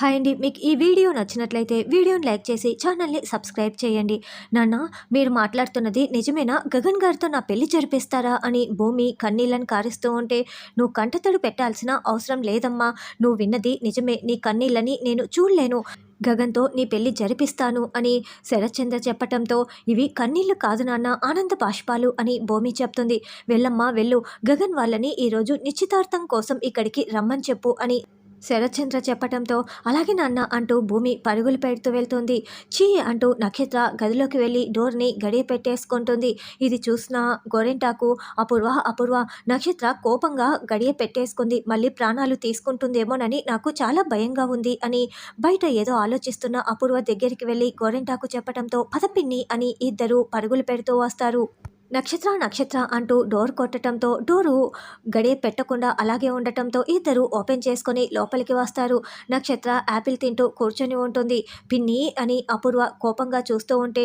Hi అండి. మీకు ఈ వీడియో నచ్చినట్లయితే వీడియోని లైక్ చేసి ఛానల్ని సబ్స్క్రైబ్ చేయండి. నాన్న మీరు మాట్లాడుతున్నది నిజమేనా? గగన్ గారితో నా పెళ్ళి జరిపిస్తారా అని భూమి కన్నీళ్ళని కారుస్తూ ఉంటే నువ్వు కంటతడు పెట్టాల్సిన అవసరం లేదమ్మా. నువ్వు విన్నది నిజమే. నీ కన్నీళ్ళని నేను చూడలేను. గగన్తో నీ పెళ్ళి జరిపిస్తాను అని శరత్చంద్ర చెప్పటంతో ఇవి కన్నీళ్ళు కాదు నాన్న ఆనంద బాష్పాలు అని భూమి చెప్తుంది. వెళ్ళమ్మా వెళ్ళు. గగన్ వాళ్ళని ఈరోజు నిశ్చితార్థం కోసం ఇక్కడికి రమ్మని చెప్పు అని శరత్చంద్ర చెప్పటంతో అలాగే నాన్న అంటూ భూమి పరుగులు పెడుతూ వెళ్తుంది. చీ అంటూ నక్షత్ర గదిలోకి వెళ్ళి డోర్ని గడియ పెట్టేసుకుంటుంది. ఇది చూసిన గోరెంటాకు అపూర్వ అపూర్వ నక్షత్ర కోపంగా గడియ పెట్టేసుకుంది. మళ్ళీ ప్రాణాలు తీసుకుంటుందేమోనని నాకు చాలా భయంగా ఉంది అని బయట ఏదో ఆలోచిస్తున్న అపూర్వ దగ్గరికి వెళ్ళి గోరెంటాకు చెప్పడంతో పదపిన్ని అని ఇద్దరు పరుగులు పెడుతూ వస్తారు. నక్షత్ర నక్షత్ర అంటూ డోర్ కొట్టడంతో డోరు గడియ పెట్టకుండా అలాగే ఉండటంతో ఇద్దరు ఓపెన్ చేసుకొని లోపలికి వస్తారు. నక్షత్ర యాపిల్ తింటూ కూర్చొని ఉంటుంది. పిన్ని అని అపూర్వ కోపంగా చూస్తూ ఉంటే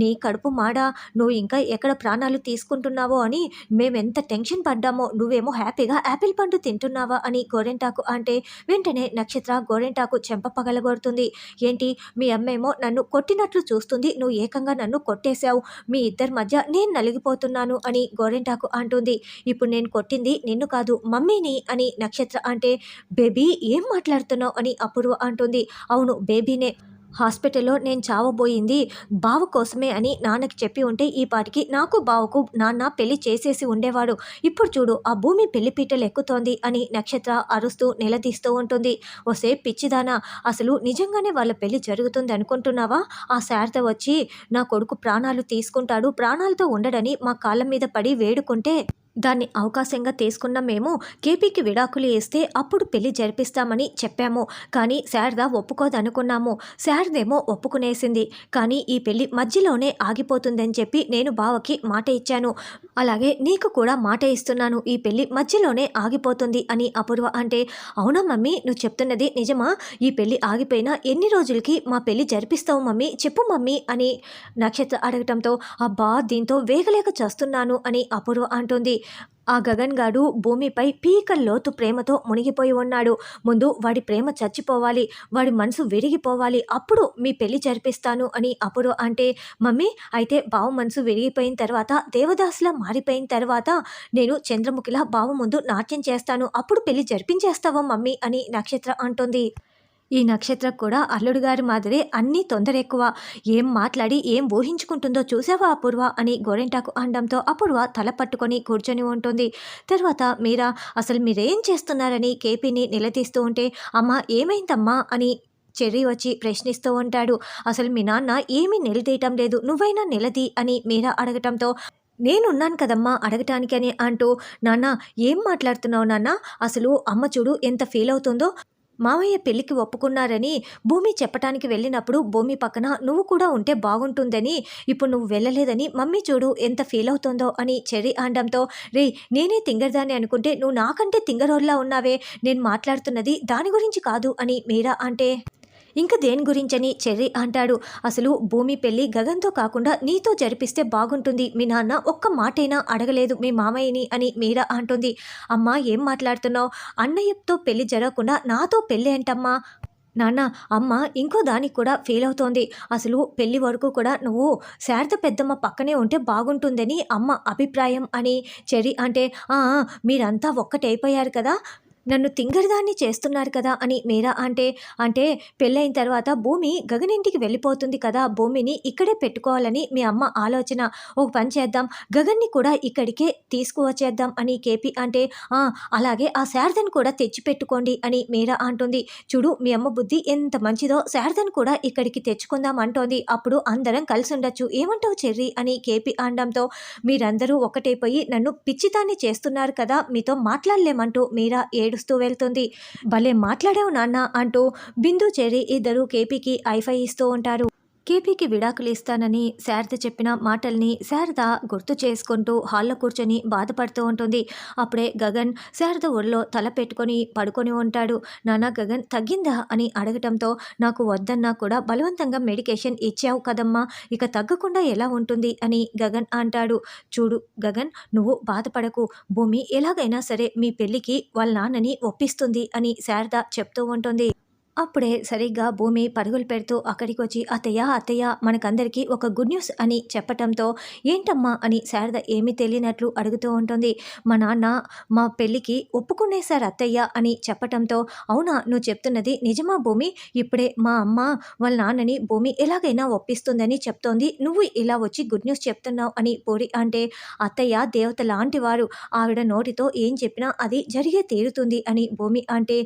నీ కడుపు మాడా? నువ్వు ఇంకా ఎక్కడ ప్రాణాలు తీసుకుంటున్నావో అని మేమెంత టెన్షన్ పడ్డామో నువ్వేమో హ్యాపీగా యాపిల్ పండు తింటున్నావా? అని గోరెంటాకు అంటే వెంటనే నక్షత్ర గోరెంటాకు చెంప పగలగొడుతుంది. ఏంటి? మీ అమ్మేమో నన్ను కొట్టినట్లు చూస్తుంది. నువ్వు ఏకంగా నన్ను కొట్టేశావు. మీ ఇద్దరి మధ్య నేను నలిగిపోతున్నాను అని గోరెంటాకు అంటుంది. ఇప్పుడు నేను కొట్టింది నిన్ను కాదు మమ్మీని అని నక్షత్ర అంటే బేబీ ఏం మాట్లాడుతున్నావు? అని అపూర్వ అంటుంది. అవును బేబీనే. హాస్పిటల్లో నేను చావబోయింది బావ కోసమే అని నాన్నకి చెప్పి ఉంటే ఈ పాటికి నాకు బావకు నాన్న పెళ్ళి చేసేసి ఉండేవాడు. ఇప్పుడు చూడు ఆ భూమి పెళ్ళి పీటలు ఎక్కుతోంది అని నక్షత్ర అరుస్తూ నిలదీస్తూ ఉంటుంది. ఓసే పిచ్చిదానా అసలు నిజంగానే వాళ్ళ పెళ్ళి జరుగుతుంది అనుకుంటున్నావా? ఆ శారద వచ్చి నా కొడుకు ప్రాణాలు తీసుకుంటాడు. ప్రాణాలతో ఉండడని మా కాళ్ళ మీద పడి వేడుకుంటే దాన్ని అవకాశంగా తీసుకున్న మేము కేపీకి విడాకులు వేస్తే అప్పుడు పెళ్ళి జరిపిస్తామని చెప్పాము. కానీ శారద ఒప్పుకోదనుకున్నాము. శారదేమో ఒప్పుకునేసింది. కానీ ఈ పెళ్ళి మధ్యలోనే ఆగిపోతుందని చెప్పి నేను బావకి మాట ఇచ్చాను. అలాగే నీకు కూడా మాట ఇస్తున్నాను. ఈ పెళ్ళి మధ్యలోనే ఆగిపోతుంది అని అపూర్వ అంటే అవునా మమ్మీ నువ్వు చెప్తున్నది నిజమా? ఈ పెళ్ళి ఆగిపోయినా ఎన్ని రోజులకి మా పెళ్ళి జరిపిస్తావు మమ్మీ? చెప్పు మమ్మీ అని నక్షత్ర అడగటంతో అబ్బా దీంతో వేగలేక చేస్తున్నాను అని అపూర్వ అంటుంది. ఆ గగన్ గాడు భూమిపై పీకల్లోతు ప్రేమతో మునిగిపోయి ఉన్నాడు. ముందు వాడి ప్రేమ చచ్చిపోవాలి వాడి మనసు విరిగిపోవాలి అప్పుడు మీ పెళ్ళి జరిపిస్తాను అని అప్పుడు అంటే మమ్మీ అయితే బావ మనసు విరిగిపోయిన తర్వాత దేవదాసులా మారిపోయిన తర్వాత నేను చంద్రముఖిలా బావ ముందు నాట్యం చేస్తాను అప్పుడు పెళ్ళి జరిపించేస్తావా మమ్మీ అని నక్షత్ర అంటుంది. ఈ నక్షత్రం కూడా అల్లుడు గారి మాదిరి అన్నీ తొందర ఎక్కువ ఏం మాట్లాడి ఏం ఊహించుకుంటుందో చూసావా అపూర్వ? అని గోరెంటాకు అనడంతో అపూర్వ తల పట్టుకొని కూర్చొని ఉంటుంది. తర్వాత మీరా అసలు మీరేం చేస్తున్నారని కేపీని నిలదీస్తూ ఉంటే అమ్మ ఏమైందమ్మా? అని చెర్రీ వచ్చి ప్రశ్నిస్తూ ఉంటాడు. అసలు మీ నాన్న ఏమీ నిలదీయటం లేదు. నువ్వైనా నిలదీ అని మీరా అడగటంతో నేనున్నాను కదమ్మా అడగటానికి అని అంటూ నాన్న ఏం మాట్లాడుతున్నావు నాన్న? అసలు అమ్మ చూడు ఎంత ఫీల్ అవుతుందో మామయ్య పెళ్ళికి ఒప్పుకున్నారని భూమి చెప్పటానికి వెళ్ళినప్పుడు భూమి పక్కన నువ్వు కూడా ఉంటే బాగుంటుందని ఇప్పుడు నువ్వు వెళ్ళలేదని మమ్మీ చూడు ఎంత ఫీల్ అవుతుందో అని చెర్రీ అనడంతో రే నేనే తింగరదాన్ని అనుకుంటే నువ్వు నాకంటే తింగరోల్లా ఉన్నావే నేను మాట్లాడుతున్నది దాని గురించి కాదు అని మీరా అంటే ఇంకా దేని గురించని చెర్రీ అంటాడు. అసలు భూమి పెళ్ళి గగన్తో కాకుండా నీతో జరిపిస్తే బాగుంటుంది. మీ నాన్న ఒక్క మాటైనా అడగలేదు మీ మామయ్యని అని మీరా అంటుంది. అమ్మా ఏం మాట్లాడుతున్నావు? అన్నయ్యతో పెళ్ళి జరగకుండా నాతో పెళ్ళి ఏంటమ్మా? నాన్న అమ్మ ఇంకో దానికి కూడా ఫీల్ అవుతోంది. అసలు పెళ్ళి వరకు కూడా నువ్వు శారద పెద్దమ్మ పక్కనే ఉంటే బాగుంటుందని అమ్మ అభిప్రాయం అని చెరి అంటే మీరంతా ఒక్కటైపోయారు కదా? నన్ను తింగరదాన్ని చేస్తున్నారు కదా అని మీరా అంటే అంటే పెళ్ళైన తర్వాత భూమి గగనింటికి వెళ్ళిపోతుంది కదా భూమిని ఇక్కడే పెట్టుకోవాలని మీ అమ్మ ఆలోచన. ఒక పని చేద్దాం గగన్ని కూడా ఇక్కడికే తీసుకువచ్చేద్దాం అని కేపీ అంటే అలాగే ఆ శారదను కూడా తెచ్చి పెట్టుకోండి అని మీరా అంటుంది. చూడు మీ అమ్మ బుద్ధి ఎంత మంచిదో శారదను కూడా ఇక్కడికి తెచ్చుకుందాం అంటోంది. అప్పుడు అందరం కలిసి ఉండొచ్చు. ఏమంటావు చెర్రి అని కేపీ అనడంతో మీరందరూ ఒకటైపోయి నన్ను పిచ్చితాన్ని చేస్తున్నారు కదా మీతో మాట్లాడలేమంటూ మీరా ఏ ఏడుస్తూ వెళ్తుంది. భలే మాట్లాడావు నాన్న అంటూ బిందు చెరి ఇద్దరు కేపీకి ఐఫై ఇస్తూ ఉంటారు. కేపీకి విడాకులు ఇస్తానని శారద చెప్పిన మాటల్ని శారద గుర్తు చేసుకుంటూ హాల్లో కూర్చొని బాధపడుతూ ఉంటుంది. అప్పుడే గగన్ శారద ఒళ్ళో తల పెట్టుకొని పడుకొని ఉంటాడు. నానా గగన్ తగ్గిందా? అని అడగటంతో నాకు వద్దన్నా కూడా బలవంతంగా మెడికేషన్ ఇచ్చావు కదమ్మా ఇక తగ్గకుండా ఎలా ఉంటుంది? అని గగన్ అంటాడు. చూడు గగన్ నువ్వు బాధపడకు. భూమి ఎలాగైనా సరే మీ పెళ్ళికి వాళ్ళ నాన్నని ఒప్పిస్తుంది అని శారద చెప్తూ ఉంటుంది. అప్పుడే సరిగ్గా భూమి పరుగులు పెడుతూ అక్కడికి వచ్చి అత్తయ్య అత్తయ్య మనకందరికీ ఒక గుడ్ న్యూస్ అని చెప్పటంతో ఏంటమ్మా అని శారద ఏమీ తెలియనట్లు అడుగుతూ ఉంటుంది. మా నాన్న మా పెళ్ళికి ఒప్పుకునేశారు అత్తయ్య అని చెప్పటంతో అవునా నువ్వు చెప్తున్నది నిజమా భూమి? ఇప్పుడే మా అమ్మ వాళ్ళ నాన్నని భూమి ఎలాగైనా ఒప్పిస్తుందని చెప్తోంది. నువ్వు ఇలా వచ్చి గుడ్ న్యూస్ చెప్తున్నావు అని పూరి అంటే అత్తయ్య దేవత లాంటి వారు ఆవిడ నోటితో ఏం చెప్పినా అది జరిగే తీరుతుంది అని భూమి అంటే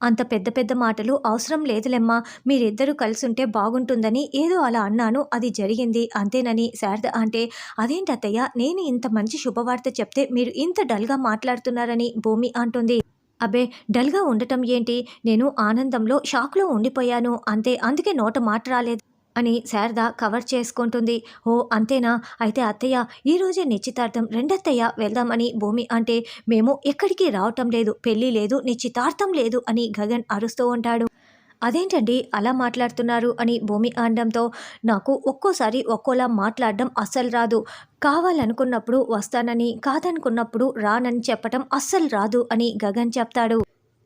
అంత పెద్ద పెద్ద మాటలు అవసరం లేదులెమ్మా. మీరిద్దరూ కలిసుంటే బాగుంటుందని ఏదో అలా అన్నాను. అది జరిగింది. అంతేనని శారద అంటే అదేంటత్తయ్య నేను ఇంత మంచి శుభవార్త చెప్తే మీరు ఇంత డల్గా మాట్లాడుతున్నారని భూమి అంటుంది. అబ్బే డల్గా ఉండటం ఏంటి? నేను ఆనందంలో షాక్లో ఉండిపోయాను. అంతే అందుకే నోట మాట రాలేదు. అని శారద కవర్ చేసుకుంటుంది. ఓ అంతేనా? అయితే అత్తయ్య ఈరోజే నిశ్చితార్థం. రెండత్తయ్య వెళ్దామని భూమి అంటే మేము ఎక్కడికి రావటం లేదు. పెళ్ళి లేదు నిశ్చితార్థం లేదు అని గగన్ అరుస్తూ ఉంటాడు. అదేంటండి అలా మాట్లాడుతున్నారు అని భూమి అనడంతో నాకు ఒక్కోసారి ఒక్కోలా మాట్లాడడం అస్సలు రాదు. కావాలనుకున్నప్పుడు వస్తానని కాదనుకున్నప్పుడు రానని చెప్పటం అస్సలు రాదు అని గగన్ చెప్తాడు.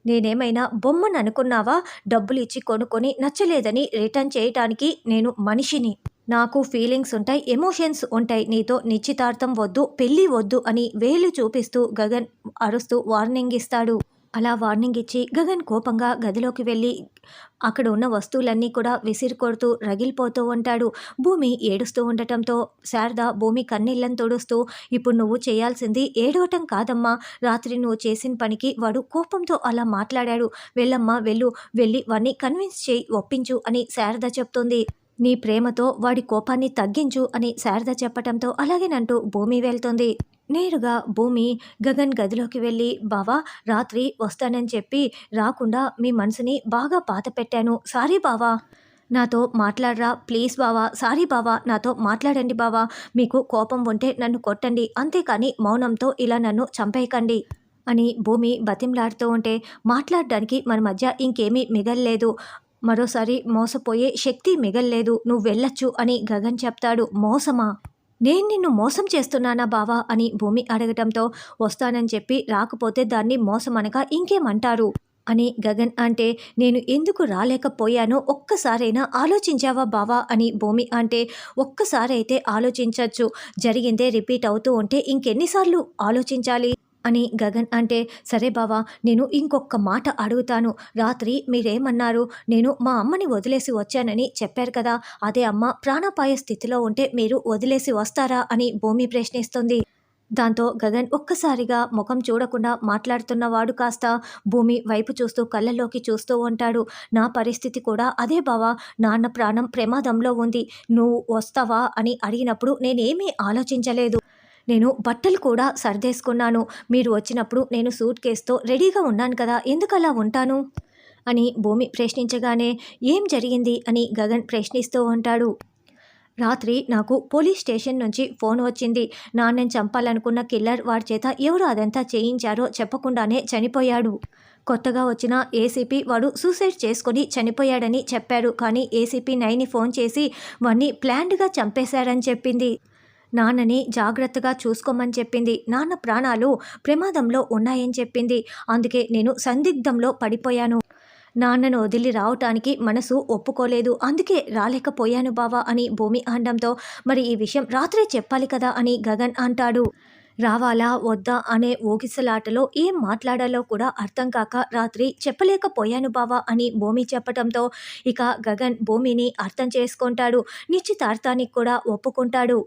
నేనేమైనా బొమ్మను అనుకున్నావా? డబ్బులు ఇచ్చి కొనుక్కొని నచ్చలేదని రిటర్న్ చేయటానికి నేను మనిషిని. నాకు ఫీలింగ్స్ ఉంటాయి ఎమోషన్స్ ఉంటాయి. నీతో నిశ్చితార్థం వద్దు పెళ్ళి వద్దు అని వేలు చూపిస్తూ గగన్ అరుస్తూ వార్నింగ్ ఇస్తాడు. అలా వార్నింగ్ ఇచ్చి గగన్ కోపంగా గదిలోకి వెళ్ళి అక్కడ ఉన్న వస్తువులన్నీ కూడా విసిరి కొడుతూ రగిలిపోతూ ఉంటాడు. భూమి ఏడుస్తూ ఉండటంతో శారద భూమి కన్నీళ్ళని తుడుస్తూ ఇప్పుడు నువ్వు చేయాల్సింది ఏడవటం కాదమ్మా. రాత్రి నువ్వు చేసిన పనికి వాడు కోపంతో అలా మాట్లాడాడు. వెళ్ళమ్మా వెళ్ళు. వెళ్ళి వాడిని కన్విన్స్ చేయి ఒప్పించు అని శారద చెప్తుంది. నీ ప్రేమతో వాడి కోపాన్ని తగ్గించు అని శారద చెప్పటంతో అలాగేనంటూ భూమి వెళ్తుంది. నేరుగా భూమి గగన్ గదిలోకి వెళ్ళి బావా రాత్రి వస్తానని చెప్పి రాకుండా మీ మనసుని బాగా పాత పెట్టాను. సారీ బావా. నాతో మాట్లాడరా ప్లీజ్ బావా. సారీ బావా నాతో మాట్లాడండి బావా. మీకు కోపం ఉంటే నన్ను కొట్టండి. అంతేకాని మౌనంతో ఇలా నన్ను చంపేయకండి అని భూమి బతింలాడుతూ ఉంటే మాట్లాడడానికి మన మధ్య ఇంకేమీ మిగల్లేదు. మరోసారి మోసపోయే శక్తి మిగల్లేదు. నువ్వు వెళ్ళొచ్చు అని గగన్ చెప్తాడు. మోసమా? నేను నిన్ను మోసం చేస్తున్నానా బావా అని భూమి అడగటంతో వస్తానని చెప్పి రాకపోతే దాన్ని మోసమనక ఇంకేమంటారు? అని గగన్ అంటే నేను ఎందుకు రాలేకపోయానో ఒక్కసారైనా ఆలోచించావా బావా అని భూమి అంటే ఒక్కసారైతే ఆలోచించవచ్చు జరిగిందే రిపీట్ అవుతూ ఉంటే ఇంకెన్నిసార్లు ఆలోచించాలి? అని గగన్ అంటే సరే బావా నేను ఇంకొక మాట అడుగుతాను. రాత్రి మీరేమన్నారు? నేను మా అమ్మని వదిలేసి వచ్చానని చెప్పారు కదా. అదే అమ్మ ప్రాణాపాయ స్థితిలో ఉంటే మీరు వదిలేసి వస్తారా అని భూమి ప్రశ్నిస్తుంది. దాంతో గగన్ ఒక్కసారిగా ముఖం చూడకుండా మాట్లాడుతున్నవాడు కాస్త భూమి వైపు చూస్తూ కళ్ళల్లోకి చూస్తూ ఉంటాడు. నా పరిస్థితి కూడా అదే బావా. నాన్న ప్రాణం ప్రమాదంలో ఉంది. నువ్వు వస్తావా అని అడిగినప్పుడు నేనేమీ ఆలోచించలేదు. నేను బట్టలు కూడా సర్దేసుకున్నాను. మీరు వచ్చినప్పుడు నేను సూట్ కేసుతో రెడీగా ఉన్నాను కదా ఎందుకు అలా ఉంటాను? అని భూమి ప్రశ్నించగానే ఏం జరిగింది? అని గగన్ ప్రశ్నిస్తూ ఉంటాడు. రాత్రి నాకు పోలీస్ స్టేషన్ నుంచి ఫోన్ వచ్చింది. నాన్నని చంపాలనుకున్న కిల్లర్ వాడి చేత ఎవరు అదంతా చేయించారో చెప్పకుండానే చనిపోయాడు. కొత్తగా వచ్చిన ఏసీపీ వాడు సూసైడ్ చేసుకొని చనిపోయాడని చెప్పారు కానీ ఏసీపీ నైని ఫోన్ చేసి వాడిని ప్లాన్డ్గా చంపేశాడని చెప్పింది. నాన్నని జాగ్రత్తగా చూసుకోమని చెప్పింది. నాన్న ప్రాణాలు ప్రమాదంలో ఉన్నాయని చెప్పింది. అందుకే నేను సందిగ్ధంలో పడిపోయాను. నాన్నను వదిలి రావటానికి మనసు ఒప్పుకోలేదు. అందుకే రాలేకపోయాను బావా అని భూమి అనడంతో మరి ఈ విషయం రాత్రే చెప్పాలి కదా అని గగన్ అంటాడు. రావాలా? వద్దా? అనే ఊగిసలాటలో ఏం మాట్లాడాలో కూడా అర్థం కాక రాత్రి చెప్పలేకపోయాను బావా అని భూమి చెప్పటంతో ఇక గగన్ భూమిని అర్థం చేసుకుంటాడు. నిశ్చితార్థానికి కూడా ఒప్పుకుంటాడు.